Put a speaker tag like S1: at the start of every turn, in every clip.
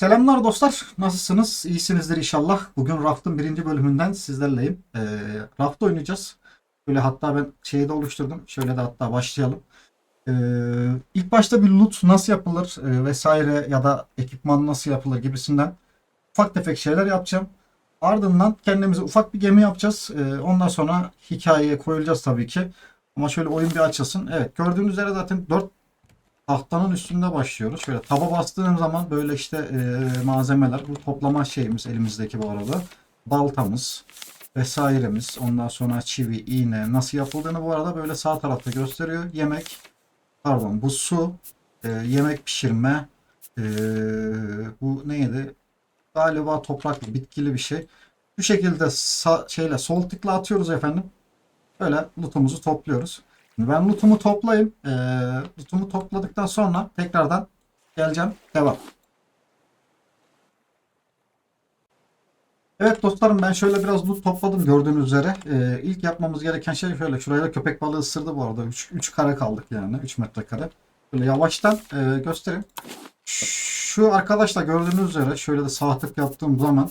S1: Selamlar dostlar. Nasılsınız? İyisinizdir inşallah. Bugün Raft'ın birinci bölümünden sizlerleyim. Ee, Raft oynayacağız. Böyle hatta ben şeyi de oluşturdum. Şöyle de hatta başlayalım. Ee, ilk başta bir loot nasıl yapılır e, vesaire ya da ekipman nasıl yapılır gibisinden ufak tefek şeyler yapacağım. Ardından kendimize ufak bir gemi yapacağız. Ee, ondan sonra hikayeye koyulacağız tabii ki. Ama şöyle oyun bir açılsın. Evet gördüğünüz üzere zaten 4 tahtanın üstünde başlıyoruz. Şöyle taba bastığım zaman böyle işte e, malzemeler. Bu toplama şeyimiz elimizdeki bu arada. Baltamız vesairemiz. Ondan sonra çivi, iğne nasıl yapıldığını bu arada böyle sağ tarafta gösteriyor. Yemek, pardon bu su, e, yemek pişirme, e, bu neydi? Galiba topraklı, bitkili bir şey. Bu şekilde sağ, şeyle sol tıkla atıyoruz efendim. Böyle lootumuzu topluyoruz. Ben lootumu toplayayım. Ee, lootumu topladıktan sonra tekrardan geleceğim. Devam. Evet dostlarım ben şöyle biraz loot topladım gördüğünüz üzere. Ee, ilk yapmamız gereken şey şöyle. Şuraya da köpek balığı ısırdı bu arada. 3 kare kaldık yani. 3 metrekare. Böyle yavaştan e, göstereyim. Şu arkadaşla gördüğünüz üzere şöyle de sağ tık yaptığım zaman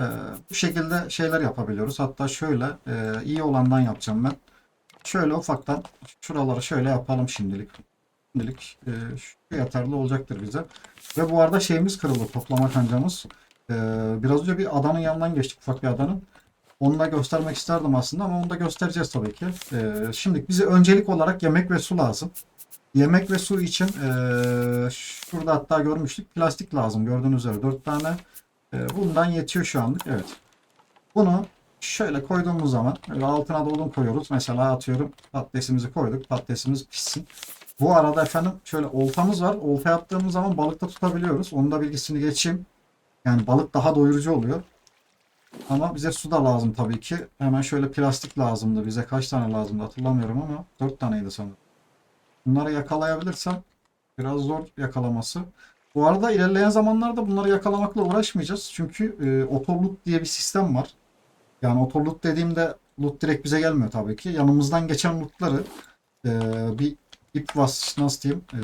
S1: e, bu şekilde şeyler yapabiliyoruz. Hatta şöyle e, iyi olandan yapacağım ben. Şöyle ufaktan şuraları şöyle yapalım şimdilik. Şimdilik e, şu yeterli olacaktır bize. Ve bu arada şeyimiz kırıldı toplama kancamız. E, biraz önce bir adanın yanından geçtik ufak bir adanın. Onu da göstermek isterdim aslında ama onu da göstereceğiz tabii ki. E, şimdi bize öncelik olarak yemek ve su lazım. Yemek ve su için e, şurada hatta görmüştük plastik lazım gördüğünüz üzere 4 tane. E, bundan yetiyor şu anlık evet. Bunu şöyle koyduğumuz zaman böyle altına da odun koyuyoruz. Mesela atıyorum patatesimizi koyduk. Patatesimiz pişsin. Bu arada efendim şöyle oltamız var. Olta yaptığımız zaman balık da tutabiliyoruz. Onun da bilgisini geçeyim. Yani balık daha doyurucu oluyor. Ama bize su da lazım tabii ki. Hemen şöyle plastik lazımdı. Bize kaç tane lazımdı hatırlamıyorum ama 4 taneydi sanırım. Bunları yakalayabilirsem biraz zor yakalaması. Bu arada ilerleyen zamanlarda bunları yakalamakla uğraşmayacağız. Çünkü e, otoloot diye bir sistem var. Yani otolut dediğimde loot direkt bize gelmiyor tabii ki. Yanımızdan geçen lootları e, bir ip vas nasıl diyeyim e,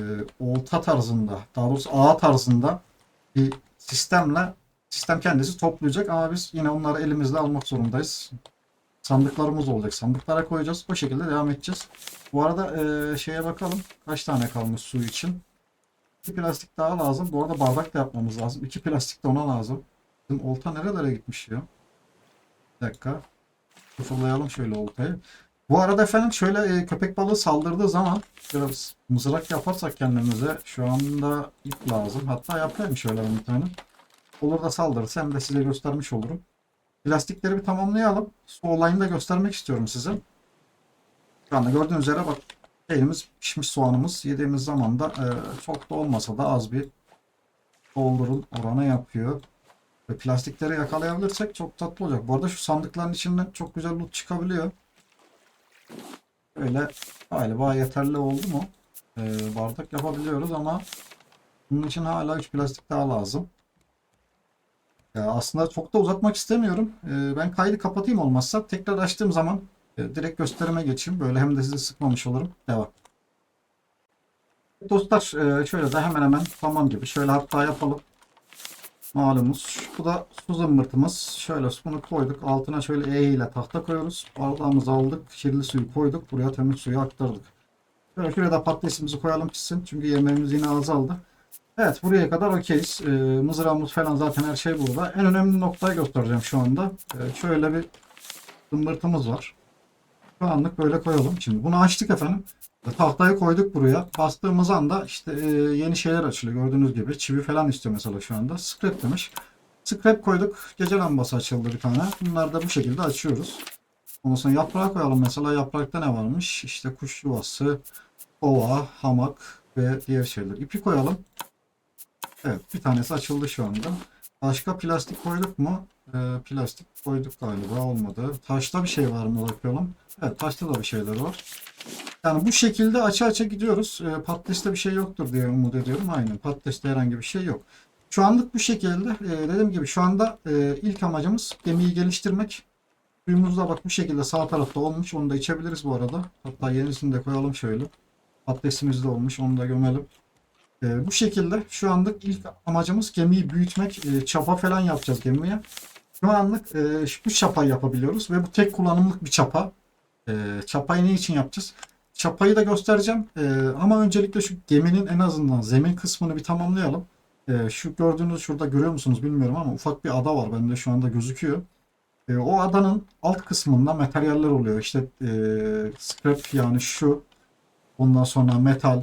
S1: olta tarzında daha doğrusu ağa tarzında bir sistemle sistem kendisi toplayacak ama biz yine onları elimizle almak zorundayız. Sandıklarımız olacak. Sandıklara koyacağız. Bu şekilde devam edeceğiz. Bu arada e, şeye bakalım. Kaç tane kalmış su için. İki plastik daha lazım. Bu arada bardak da yapmamız lazım. İki plastik de ona lazım. Bizim olta nerelere gitmiş ya? Dakika. Sıfırlayalım şöyle oltayı. Bu arada efendim şöyle e, köpek balığı saldırdığı zaman biraz mızrak yaparsak kendimize şu anda ip lazım. Hatta yapayım şöyle bir tane. Olur da saldırırsa hem de size göstermiş olurum. Plastikleri bir tamamlayalım. Su olayını da göstermek istiyorum size. Şu anda gördüğünüz üzere bak şeyimiz pişmiş soğanımız yediğimiz zaman da e, çok da olmasa da az bir doldurun oranı yapıyor. Ve plastikleri yakalayabilirsek çok tatlı olacak. Bu arada şu sandıkların içinden çok güzel loot çıkabiliyor. Böyle galiba yeterli oldu mu? Ee, bardak yapabiliyoruz ama bunun için hala 3 plastik daha lazım. Ya aslında çok da uzatmak istemiyorum. Ee, ben kaydı kapatayım olmazsa. Tekrar açtığım zaman e, direkt gösterime geçeyim. Böyle hem de sizi sıkmamış olurum. Devam. Dostlar e, şöyle de hemen hemen tamam gibi. Şöyle hatta yapalım. Malumuz. Bu da su zımbırtımız. Şöyle bunu koyduk. Altına şöyle E ile tahta koyuyoruz. Bardağımızı aldık. Kirli suyu koyduk. Buraya temiz suyu aktardık. Şöyle şuraya da patatesimizi koyalım pişsin. Çünkü yemeğimiz yine azaldı. Evet buraya kadar okeyiz. Ee, mızrağımız falan zaten her şey burada. En önemli noktayı göstereceğim şu anda. Ee, şöyle bir zımbırtımız var. Şu anlık böyle koyalım. Şimdi bunu açtık efendim. Tahtayı koyduk buraya. Bastığımız anda işte e, yeni şeyler açılıyor. Gördüğünüz gibi çivi falan istiyor mesela şu anda. Scrap demiş. Scrap koyduk. Gece lambası açıldı bir tane. Bunları da bu şekilde açıyoruz. Ondan sonra yaprağı koyalım mesela. Yaprakta ne varmış? İşte kuş yuvası, kova, hamak ve diğer şeyler. İpi koyalım. Evet bir tanesi açıldı şu anda. Başka plastik koyduk mu? Ee, plastik koyduk galiba olmadı. Taşta bir şey var mı bakalım. Evet taşta da bir şeyler var. Yani bu şekilde açı açı gidiyoruz. E, patateste bir şey yoktur diye umut ediyorum. Aynen patateste herhangi bir şey yok. Şu anlık bu şekilde. E, dediğim gibi şu anda e, ilk amacımız gemiyi geliştirmek. Suyumuz da bak bu şekilde sağ tarafta olmuş. Onu da içebiliriz bu arada. Hatta yenisini de koyalım şöyle. Patatesimiz de olmuş. Onu da gömelim. E, bu şekilde şu anlık ilk amacımız gemiyi büyütmek. E, çapa falan yapacağız gemiye. Şu anlık e, bu çapayı yapabiliyoruz ve bu tek kullanımlık bir çapa. E, çapayı ne için yapacağız? Çapayı da göstereceğim. E, ama öncelikle şu geminin en azından zemin kısmını bir tamamlayalım. E, şu gördüğünüz şurada görüyor musunuz bilmiyorum ama ufak bir ada var. Bende şu anda gözüküyor. E, o adanın alt kısmında materyaller oluyor. İşte e, scrap yani şu. Ondan sonra metal.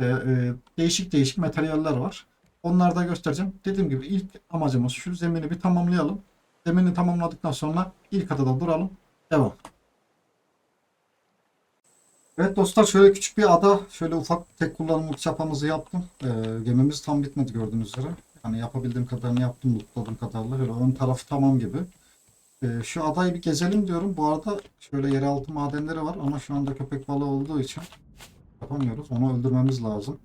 S1: e, e, değişik değişik materyaller var. Onları da göstereceğim. Dediğim gibi ilk amacımız şu zemini bir tamamlayalım. Zemini tamamladıktan sonra ilk adada duralım. Devam. Evet dostlar şöyle küçük bir ada, şöyle ufak tek kullanımlık çapamızı yaptım. Ee, gemimiz tam bitmedi gördüğünüz üzere. Yani yapabildiğim kadarını yaptım, lootladığım kadarıyla. Böyle ön tarafı tamam gibi. Ee, şu adayı bir gezelim diyorum. Bu arada şöyle yeraltı madenleri var ama şu anda köpek balığı olduğu için yapamıyoruz. Onu öldürmemiz lazım.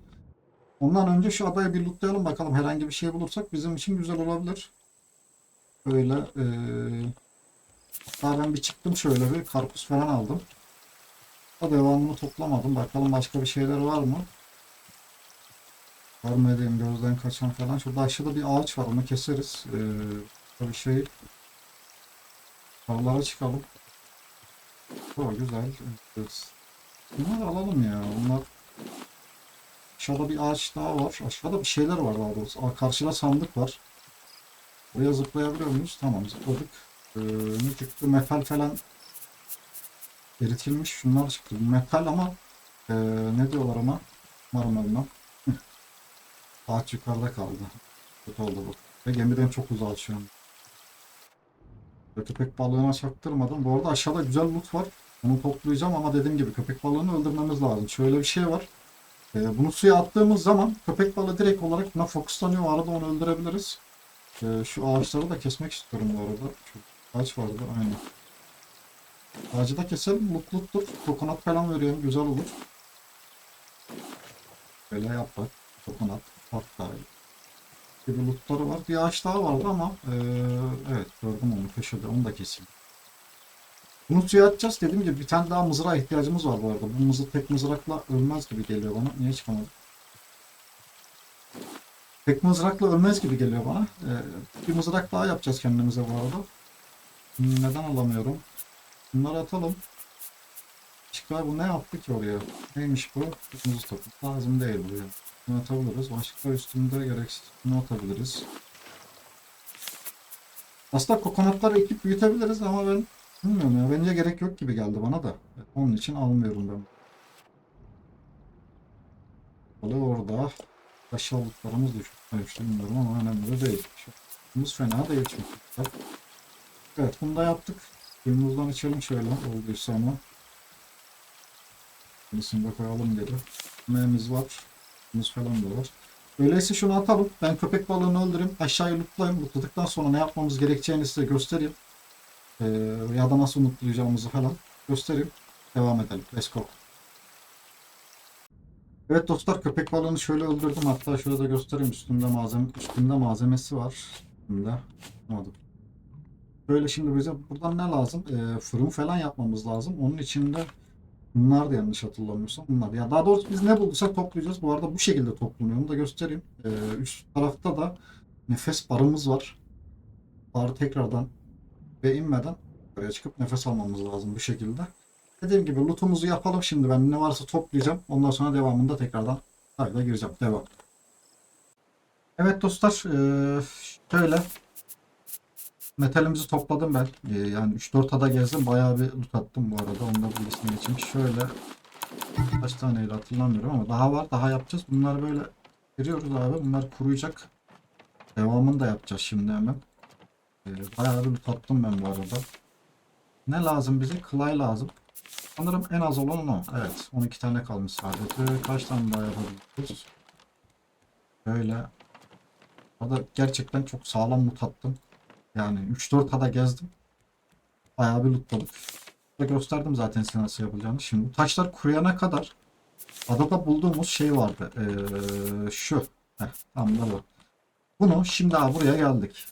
S1: Ondan önce şu adayı bir lootlayalım bakalım. Herhangi bir şey bulursak bizim için güzel olabilir. Böyle eee hatta ben bir çıktım şöyle bir karpuz falan aldım. Da devamını toplamadım. Bakalım başka bir şeyler var mı? Görmediğim gözden kaçan falan. Şurada aşağıda bir ağaç var. Onu keseriz. Ee, bir şey. Dağlara çıkalım. O güzel. Evet. Bunları alalım ya. Onlar Aşağıda bir ağaç daha var. Aşağıda bir şeyler var daha doğrusu. Aa, karşıda sandık var. Buraya zıplayabiliyor muyuz? Tamam zıpladık. Ee, ne çıktı? Metal falan eritilmiş. Şunlar çıktı. Metal ama ee, ne diyorlar ona? Ölmem. Ağaç yukarıda kaldı. Kötü oldu bu. Ve gemiden çok uzağa şu köpek balığına çaktırmadım. Bu arada aşağıda güzel loot var. Onu toplayacağım ama dediğim gibi köpek balığını öldürmemiz lazım. Şöyle bir şey var. Ee, bunu suya attığımız zaman köpek balığı direkt olarak buna fokuslanıyor. Arada onu öldürebiliriz. Ee, şu ağaçları da kesmek istiyorum bu arada. Şu ağaç vardı aynen. Ağacı da keselim. Lut luttur. Kokonat falan veriyorum. Güzel olur. Böyle yaprak. Kokonat. Hatta gibi lootları var. Bir ağaç daha vardı ama ee, evet gördüm onu köşede. Onu da keseyim. Bunu suya atacağız. Dediğim gibi bir tane daha mızrağa ihtiyacımız var bu arada. Bu mızır tek mızrakla ölmez gibi geliyor bana. Niye çıkamadım? Tek mızrakla ölmez gibi geliyor bana. Ee, bir mızrak daha yapacağız kendimize bu arada. Neden alamıyorum? Bunları atalım. Başka bu ne yaptı ki oraya? Neymiş bu? Muz topu. Lazım değil buraya. Bunu atabiliriz. Başka üstünde gereksiz bunu atabiliriz. Aslında kokonatları ekip büyütebiliriz ama ben Bilmiyorum ya. Bence gerek yok gibi geldi bana da. Onun için almıyorum ben. Balığı orada. Aşağılıklarımız düşmüştü bilmiyorum ama önemli de değil. Şartımız fena değil çünkü. Evet bunu da yaptık. Suyumuzdan içelim şöyle olduysa ama. Birisini de geri. Yemeğimiz var. Suyumuz falan da var. Öyleyse şunu atalım. Ben köpek balığını öldüreyim. Aşağıya lootlayayım. Lootladıktan sonra ne yapmamız gerekeceğini size göstereyim. Ee, ya da nasıl mutlayacağımızı falan göstereyim. Devam edelim. Let's go. Evet dostlar köpek balığını şöyle öldürdüm. Hatta şöyle de göstereyim. Üstünde malzeme üstünde malzemesi var. Üstünde. Anladım. Böyle şimdi bize buradan ne lazım? Ee, fırın falan yapmamız lazım. Onun içinde bunlar da yanlış hatırlamıyorsam bunlar. Ya daha doğrusu biz ne bulduysak toplayacağız. Bu arada bu şekilde toplanıyor. Onu da göstereyim. Ee, üst tarafta da nefes barımız var. Barı tekrardan ve inmeden buraya çıkıp nefes almamız lazım bu şekilde. Dediğim gibi lootumuzu yapalım şimdi ben ne varsa toplayacağım. Ondan sonra devamında tekrardan kayda gireceğim. Devam. Evet dostlar eee, şöyle metalimizi topladım ben. Eee, yani 3-4 ada gezdim. Bayağı bir loot attım bu arada. Onu da birisine geçeyim. Şöyle kaç taneydi hatırlamıyorum ama daha var. Daha yapacağız. Bunları böyle giriyoruz abi. Bunlar kuruyacak. Devamını da yapacağız şimdi hemen. Ee, Bayağı bir loot attım ben bu arada. Ne lazım bize? Clay lazım. Sanırım en az olan o. Evet. 12 tane kalmış sadece. Kaç tane daha yapabiliriz? Böyle. Burada gerçekten çok sağlam loot attım. Yani 3-4 ada gezdim. Bayağı bir lootladık. Burada gösterdim zaten size nasıl yapılacağını. Şimdi taşlar kuruyana kadar adada bulduğumuz şey vardı. Ee, şu. Heh, tam da bu. Bunu şimdi abi buraya geldik.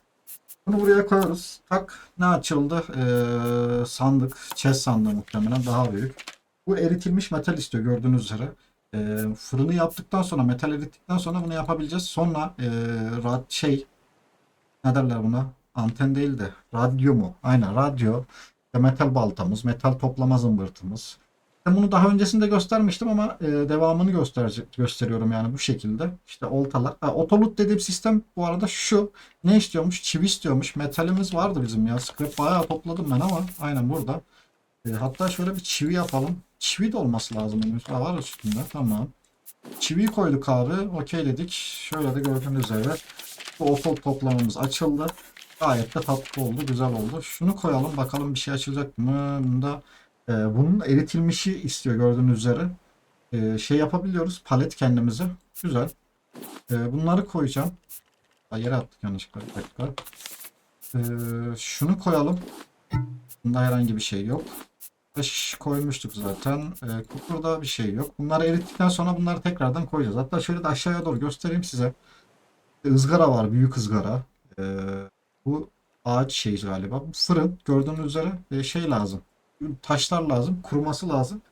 S1: Bunu buraya koyarız. Tak ne açıldı? Ee, sandık. Chest sandığı muhtemelen daha büyük. Bu eritilmiş metal istiyor gördüğünüz üzere. E, fırını yaptıktan sonra metal erittikten sonra bunu yapabileceğiz. Sonra e, rad şey ne derler buna? Anten değil de radyo mu? Aynen radyo. İşte metal baltamız, metal toplama zımbırtımız. Ben bunu daha öncesinde göstermiştim ama e, devamını gösterecek, gösteriyorum yani bu şekilde. İşte oltalar. Ha, otolut dediğim sistem bu arada şu. Ne istiyormuş? Çivi istiyormuş. Metalimiz vardı bizim ya. Scrap bayağı topladım ben ama aynen burada. E, hatta şöyle bir çivi yapalım. Çivi de olması lazım. Ha, var üstünde. Tamam. Çiviyi koyduk abi. Okey dedik. Şöyle de gördüğünüz üzere bu otolut toplamamız açıldı. Gayet de tatlı oldu. Güzel oldu. Şunu koyalım. Bakalım bir şey açılacak mı? Bunda ee, bunun eritilmişi istiyor gördüğünüz üzere. Ee, şey yapabiliyoruz. Palet kendimize. Güzel. Ee, bunları koyacağım. Ha, yere attık yanlışlıkla. Dakika. Ee, şunu koyalım. Bunda herhangi bir şey yok. Beş koymuştuk zaten. Ee, kukurda bir şey yok. Bunları erittikten sonra bunları tekrardan koyacağız. Hatta şöyle de aşağıya doğru göstereyim size. Izgara var. Büyük ızgara. Ee, bu ağaç şey galiba. Bu fırın. Gördüğünüz üzere e, şey lazım taşlar lazım. Kuruması lazım.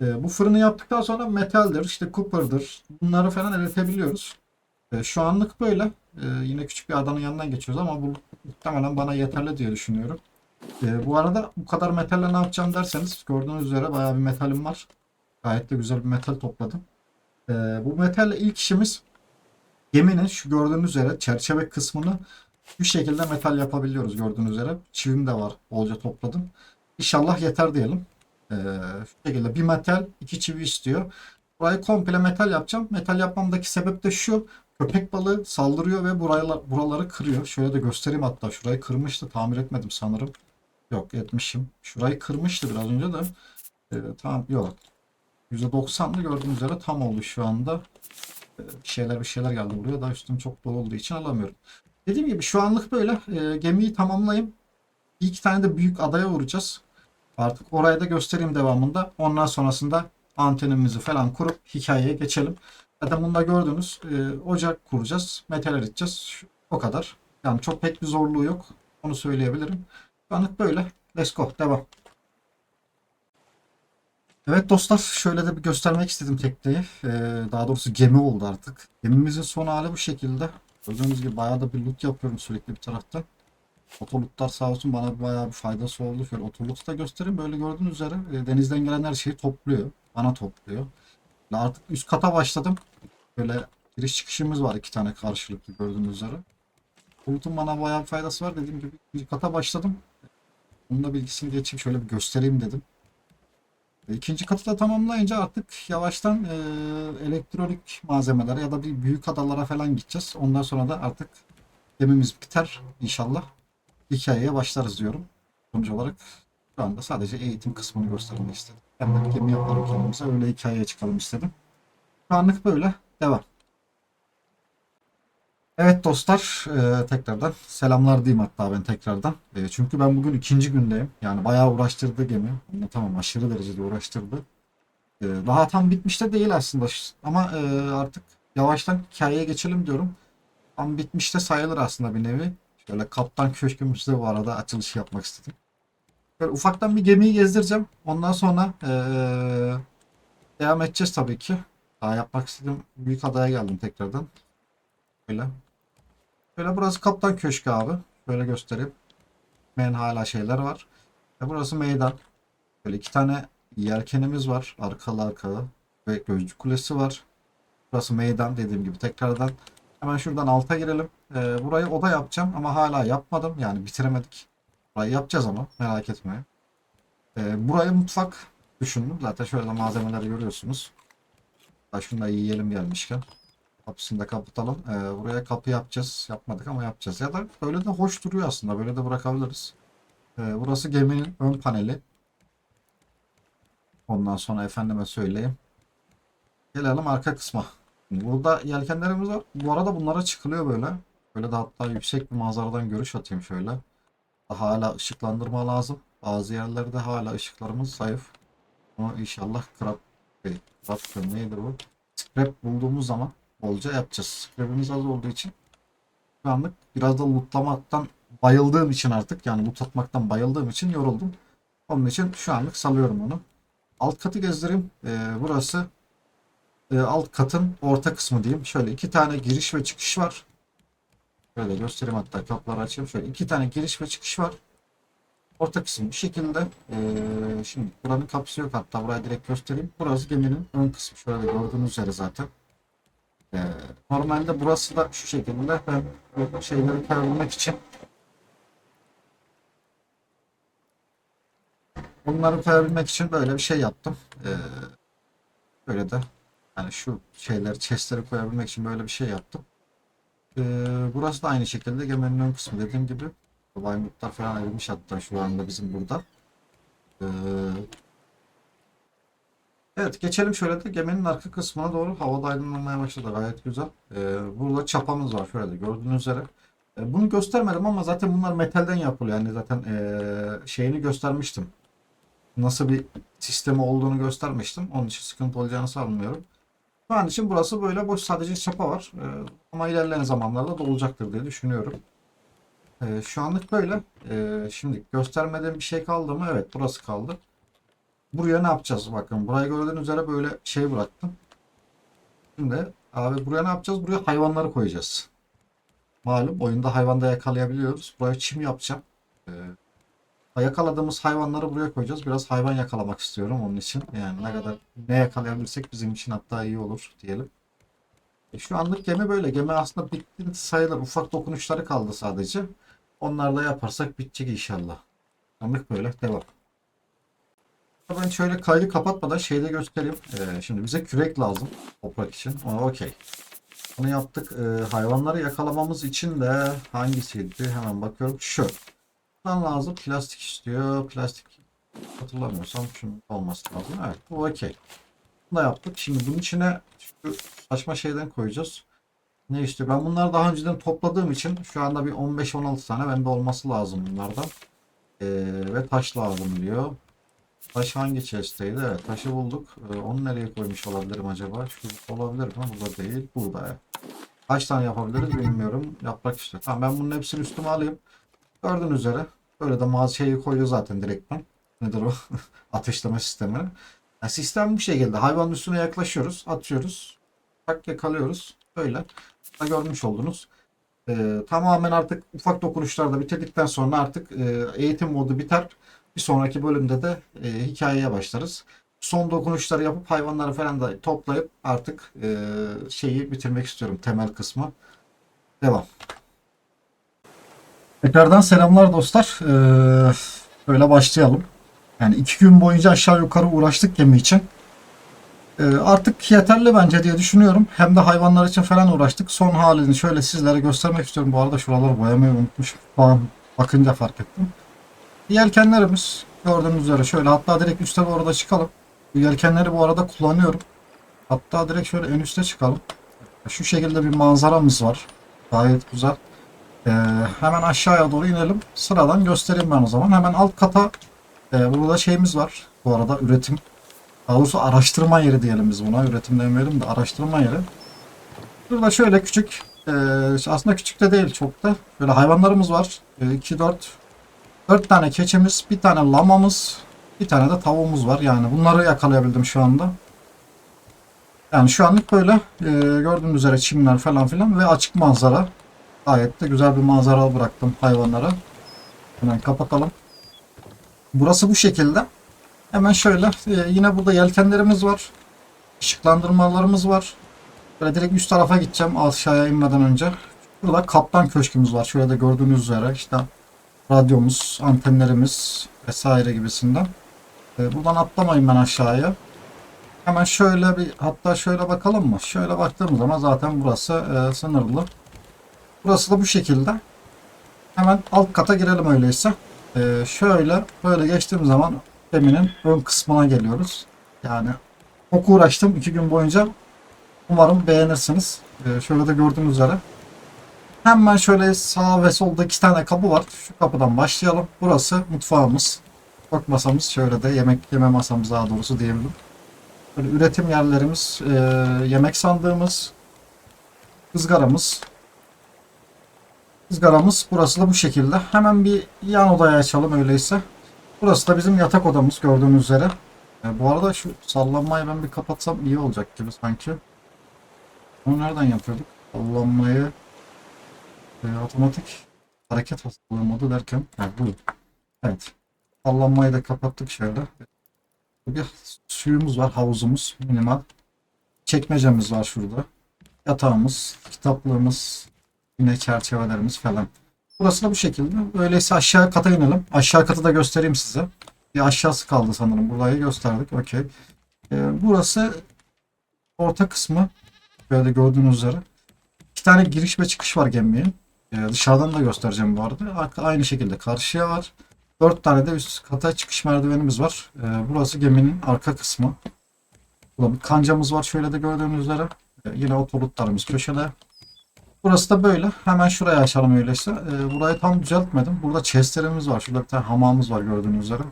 S1: E, bu fırını yaptıktan sonra metaldir, işte copper'dır. Bunları falan eritebiliyoruz. E, şu anlık böyle. Yine küçük bir adanın yanından geçiyoruz ama bu muhtemelen bana yeterli diye düşünüyorum. Bu arada bu kadar metalle ne yapacağım derseniz gördüğünüz üzere bayağı bir metalim var. Gayet de güzel bir metal topladım. Bu metalle ilk işimiz geminin şu gördüğünüz üzere çerçeve kısmını bu şekilde metal yapabiliyoruz gördüğünüz üzere. Çivim de var. Bolca topladım. İnşallah yeter diyelim. Ee, şu şekilde bir metal, iki çivi istiyor. Burayı komple metal yapacağım. Metal yapmamdaki sebep de şu. Köpek balığı saldırıyor ve buraları, buraları kırıyor. Şöyle de göstereyim hatta. Şurayı kırmıştı. Tamir etmedim sanırım. Yok etmişim. Şurayı kırmıştı biraz önce de. Ee, tamam yok. %90'lı gördüğünüz üzere tam oldu şu anda. Ee, bir şeyler bir şeyler geldi buraya. Daha üstüm çok dolu olduğu için alamıyorum. Dediğim gibi şu anlık böyle. Ee, gemiyi tamamlayayım. Bir iki tane de büyük adaya vuracağız. Artık orayı da göstereyim devamında. Ondan sonrasında antenimizi falan kurup hikayeye geçelim. Zaten bunda gördüğünüz e, ocak kuracağız. Metal eriteceğiz. O kadar. Yani çok pek bir zorluğu yok. Onu söyleyebilirim. Şu anlık böyle. Let's go. Devam. Evet dostlar şöyle de bir göstermek istedim tekneyi. Ee, daha doğrusu gemi oldu artık. Gemimizin son hali bu şekilde. Gördüğünüz gibi bayağı da bir loot yapıyorum sürekli bir taraftan. Otolutlar sağ olsun bana bayağı bir faydası oldu. Şöyle otolutu da göstereyim. Böyle gördüğünüz üzere e, denizden gelen her şeyi topluyor. Bana topluyor. Ve artık üst kata başladım. Böyle giriş çıkışımız var iki tane karşılıklı gördüğünüz üzere. Otolutun bana bayağı bir faydası var. Dediğim gibi bir kata başladım. Onun da bilgisini geçeyim şöyle bir göstereyim dedim. E, İkinci katı da tamamlayınca artık yavaştan e, elektronik malzemelere ya da bir büyük adalara falan gideceğiz. Ondan sonra da artık gemimiz biter inşallah hikayeye başlarız diyorum. Sonuç olarak şu anda sadece eğitim kısmını göstermek istedim. Hem de gemi yapalım kendimize öyle hikayeye çıkalım istedim. Şu anlık böyle. Devam. Evet dostlar e, tekrardan selamlar diyeyim hatta ben tekrardan. E, çünkü ben bugün ikinci gündeyim. Yani bayağı uğraştırdı gemi. Anlatamam aşırı derecede uğraştırdı. E, daha tam bitmiş de değil aslında ama e, artık yavaştan hikayeye geçelim diyorum. Tam bitmiş de sayılır aslında bir nevi. Şöyle kaptan köşkümüzde bu arada açılış yapmak istedim. Böyle ufaktan bir gemiyi gezdireceğim. Ondan sonra ee, devam edeceğiz tabii ki. Daha yapmak istedim. Büyük adaya geldim tekrardan. Böyle. Böyle burası kaptan köşkü abi. Böyle göstereyim. Men hala şeyler var. Ve burası meydan. Böyle iki tane yelkenimiz var. Arkalı arkalı. Ve gözcü kulesi var. Burası meydan dediğim gibi tekrardan. Hemen şuradan alta girelim. Ee, burayı oda yapacağım ama hala yapmadım. Yani bitiremedik. Burayı yapacağız ama merak etmeyin. Ee, burayı mutfak düşündüm. Zaten şöyle malzemeleri görüyorsunuz. Şunu da yiyelim gelmişken. Kapısını da kapatalım. Ee, buraya kapı yapacağız. Yapmadık ama yapacağız. Ya da böyle de hoş duruyor aslında. Böyle de bırakabiliriz. Ee, burası geminin ön paneli. Ondan sonra efendime söyleyeyim. Gelelim arka kısma. Burada yelkenlerimiz var. Bu arada bunlara çıkılıyor böyle. Böyle de hatta yüksek bir manzaradan görüş atayım şöyle. Hala ışıklandırma lazım. Bazı yerlerde hala ışıklarımız zayıf. Ama inşallah krap, şey, krap neydi bu? Scrap bulduğumuz zaman bolca yapacağız. Scrap'imiz az olduğu için şu anlık biraz da lootlamaktan bayıldığım için artık yani loot atmaktan bayıldığım için yoruldum. Onun için şu anlık salıyorum onu. Alt katı gezdireyim. Ee, burası e, alt katın orta kısmı diyeyim. Şöyle iki tane giriş ve çıkış var. Şöyle göstereyim hatta kapıları açayım. Şöyle iki tane giriş ve çıkış var. Orta kısım bu şekilde. Ee, şimdi buranın kapısı yok hatta burayı direkt göstereyim. Burası geminin ön kısmı. Şöyle gördüğünüz üzere zaten. Ee, normalde burası da şu şekilde. Ben bu şeyleri koyabilmek için bunları koyabilmek için böyle bir şey yaptım. Ee, böyle de yani şu şeyleri chestleri koyabilmek için böyle bir şey yaptım. Ee, burası da aynı şekilde geminin ön kısmı dediğim gibi. Baymutlar falan ayrılmış hatta şu anda bizim burada. Ee, evet geçelim şöyle de geminin arka kısmına doğru havada aydınlanmaya başladı gayet güzel. Ee, burada çapamız var şöyle de gördüğünüz üzere. Ee, bunu göstermedim ama zaten bunlar metalden yapılıyor yani zaten ee, şeyini göstermiştim. Nasıl bir sistemi olduğunu göstermiştim. Onun için sıkıntı olacağını sanmıyorum. Şu an için burası böyle boş sadece çapa var. Ee, ama ilerleyen zamanlarda dolacaktır diye düşünüyorum. Ee, şu anlık böyle. Ee, şimdi göstermediğim bir şey kaldı mı? Evet burası kaldı. Buraya ne yapacağız? Bakın burayı gördüğünüz üzere böyle şey bıraktım. Şimdi abi buraya ne yapacağız? Buraya hayvanları koyacağız. Malum oyunda hayvanda yakalayabiliyoruz. Buraya çim yapacağım. Ee, yakaladığımız hayvanları buraya koyacağız. Biraz hayvan yakalamak istiyorum onun için. Yani ne kadar ne yakalayabilirsek bizim için hatta iyi olur diyelim. E, şu anlık gemi böyle. Gemi aslında bitti sayılır. Ufak dokunuşları kaldı sadece. Onlar da yaparsak bitecek inşallah. Anlık böyle. Devam. Ben şöyle kaydı kapatmadan şeyde göstereyim. Ee, şimdi bize kürek lazım. Toprak için. Okey. Bunu yaptık. Ee, hayvanları yakalamamız için de hangisiydi? Hemen bakıyorum. Şu. Bundan lazım. Plastik istiyor. Plastik hatırlamıyorsam şunun olması lazım. Evet. Bu okey. Bunu da yaptık. Şimdi bunun içine şu saçma şeyden koyacağız. Ne işte ben bunları daha önceden topladığım için şu anda bir 15-16 tane bende olması lazım bunlardan. Ee, ve taş lazım diyor. Taş hangi chest'teydi? Evet taşı bulduk. Ee, onu nereye koymuş olabilirim acaba? Şu olabilir mi? Burada değil. Burada. Kaç tane yapabiliriz bilmiyorum. Yaprak işte. Tamam ben bunun hepsini üstüme alayım. Gördüğünüz üzere. Böyle de mağaza şeyi koyuyor zaten direktmen. Nedir o? Ateşleme sistemi. Yani sistem bu şekilde. Hayvanın üstüne yaklaşıyoruz. Atıyoruz. Tak yakalıyoruz. Böyle. Da görmüş oldunuz. Ee, tamamen artık ufak dokunuşlarda bitirdikten sonra artık e, eğitim modu biter. Bir sonraki bölümde de e, hikayeye başlarız. Son dokunuşları yapıp hayvanları falan da toplayıp artık e, şeyi bitirmek istiyorum temel kısmı. Devam. Tekrardan selamlar dostlar. Ee, böyle başlayalım. Yani iki gün boyunca aşağı yukarı uğraştık gemi için. Ee, artık yeterli bence diye düşünüyorum. Hem de hayvanlar için falan uğraştık. Son halini şöyle sizlere göstermek istiyorum. Bu arada şuraları boyamayı unutmuşum. Bakınca fark ettim. Yelkenlerimiz gördüğünüz üzere şöyle hatta direkt üste doğru da çıkalım. Bu yelkenleri bu arada kullanıyorum. Hatta direkt şöyle en üste çıkalım. Şu şekilde bir manzaramız var. Gayet güzel. Ee, hemen aşağıya doğru inelim. Sıradan göstereyim ben o zaman. Hemen alt kata e, burada şeyimiz var. Bu arada üretim. Daha doğrusu araştırma yeri diyelim biz buna. Üretim demeyelim de araştırma yeri. Burada şöyle küçük e, aslında küçük de değil çok da. Böyle hayvanlarımız var. 2 4 4 tane keçimiz, bir tane lamamız, bir tane de tavuğumuz var. Yani bunları yakalayabildim şu anda. Yani şu anlık böyle e, gördüğünüz üzere çimler falan filan ve açık manzara. Gayet de güzel bir manzara bıraktım hayvanlara. Hemen kapatalım. Burası bu şekilde. Hemen şöyle e, yine burada yelkenlerimiz var. Işıklandırmalarımız var. Böyle direkt üst tarafa gideceğim aşağıya inmeden önce. Burada kaptan köşkümüz var. Şöyle de gördüğünüz üzere işte radyomuz, antenlerimiz vesaire gibisinden. E, buradan atlamayın ben aşağıya. Hemen şöyle bir hatta şöyle bakalım mı? Şöyle baktığımız zaman zaten burası e, sınırlı. Burası da bu şekilde. Hemen alt kata girelim öyleyse. Ee, şöyle böyle geçtiğim zaman geminin ön kısmına geliyoruz. Yani çok uğraştım iki gün boyunca. Umarım beğenirsiniz. Ee, şöyle de gördüğünüz üzere. Hemen şöyle sağ ve solda iki tane kapı var. Şu kapıdan başlayalım. Burası mutfağımız. Mutfak masamız. Şöyle de yemek yeme masamız daha doğrusu diyebilirim. Böyle üretim yerlerimiz, e, yemek sandığımız, ızgaramız, ızgaramız burası da bu şekilde. Hemen bir yan odaya açalım öyleyse. Burası da bizim yatak odamız gördüğünüz üzere. E, bu arada şu sallanmayı ben bir kapatsam iyi olacak gibi sanki. Onu nereden yapıyorduk? Sallanmayı e, otomatik hareket hastalığı modu derken ha, bu. Evet. Sallanmayı da kapattık şöyle. Bir suyumuz var, havuzumuz minimal. Çekmecemiz var şurada. Yatağımız, kitaplığımız, yine çerçevelerimiz falan. Burası da bu şekilde. Öyleyse aşağı kata inelim. Aşağı katı da göstereyim size. Bir aşağısı kaldı sanırım. Burayı gösterdik. Okey. Ee, burası orta kısmı. Böyle gördüğünüz üzere. İki tane giriş ve çıkış var gemiye. Ee, dışarıdan da göstereceğim bu arada. Aynı şekilde karşıya var. Dört tane de üst kata çıkış merdivenimiz var. Ee, burası geminin arka kısmı. Burada bir kancamız var şöyle de gördüğünüz üzere. Ee, yine otorutlarımız köşede. Burası da böyle. Hemen şuraya açalım öyleyse. Ee, burayı tam düzeltmedim. Burada chestlerimiz var. Şurada bir tane hamamımız var gördüğünüz üzere.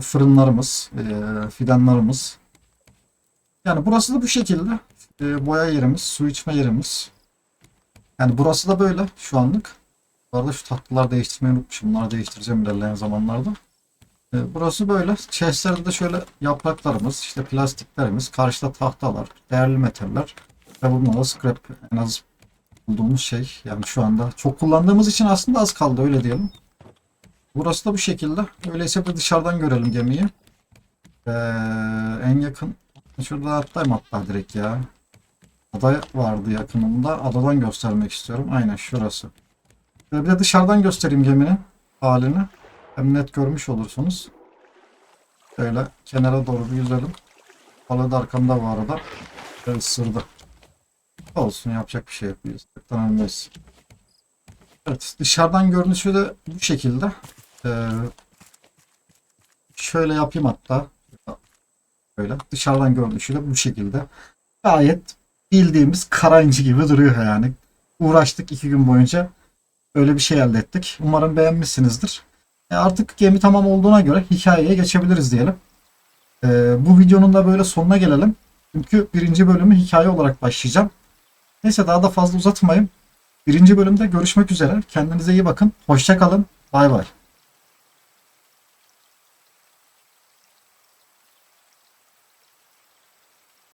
S1: Fırınlarımız, e, fidanlarımız. Yani burası da bu şekilde. E, boya yerimiz, su içme yerimiz. Yani burası da böyle şu anlık. Bu arada şu tatlılar değiştirmeyi unutmuşum. Bunları değiştireceğim ilerleyen zamanlarda. E, burası böyle. Chestlerde de şöyle yapraklarımız, işte plastiklerimiz, karşıda tahtalar, değerli metaller. Ve bunlar da scrap en az bulduğumuz şey. Yani şu anda çok kullandığımız için aslında az kaldı öyle diyelim. Burası da bu şekilde. Öyleyse bir dışarıdan görelim gemiyi. Ee, en yakın şurada atlayayım hatta direkt ya. Ada vardı yakınımda. Adadan göstermek istiyorum. Aynen şurası. Ee, bir de dışarıdan göstereyim geminin halini. Hem net görmüş olursunuz. Şöyle kenara doğru bir yüzelim. Balığı da arkamda bu arada. Böyle ısırdı. Olsun yapacak bir şey. Biz tıktan ölmeyiz. Evet dışarıdan görünüşü de bu şekilde. Ee, şöyle yapayım hatta. Böyle dışarıdan görünüşü de bu şekilde. Gayet bildiğimiz karancı gibi duruyor yani. Uğraştık iki gün boyunca. Öyle bir şey elde ettik. Umarım beğenmişsinizdir. E artık gemi tamam olduğuna göre hikayeye geçebiliriz diyelim. Ee, bu videonun da böyle sonuna gelelim. Çünkü birinci bölümü hikaye olarak başlayacağım. Neyse daha da fazla uzatmayayım. Birinci bölümde görüşmek üzere. Kendinize iyi bakın. Hoşça kalın. Bay bay.